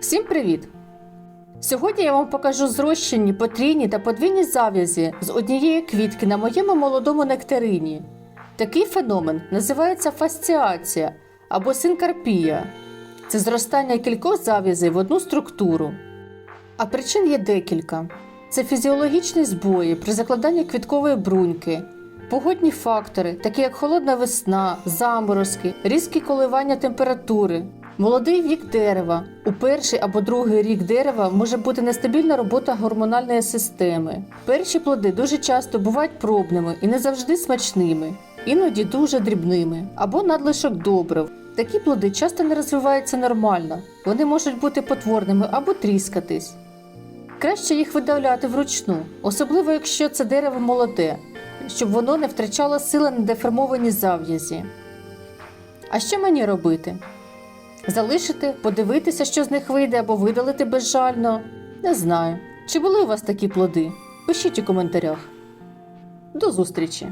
Всім привіт! Сьогодні я вам покажу зрощені потрійні та подвійні зав'язі з однієї квітки на моєму молодому нектарині. Такий феномен називається фасціація або синкарпія. Це зростання кількох зав'язей в одну структуру. А причин є декілька: це фізіологічні збої при закладанні квіткової бруньки, погодні фактори, такі як холодна весна, заморозки, різкі коливання температури, молодий вік дерева. У перший або другий рік дерева може бути нестабільна робота гормональної системи. Перші плоди дуже часто бувають пробними і не завжди смачними, іноді дуже дрібними або надлишок добрив. Такі плоди часто не розвиваються нормально, вони можуть бути потворними або тріскатись. Краще їх видавляти вручну, особливо якщо це дерево молоде, щоб воно не втрачало сили на деформовані зав'язі. А що мені робити? Залишити, подивитися, що з них вийде, або видалити безжально? Не знаю. Чи були у вас такі плоди? Пишіть у коментарях. До зустрічі!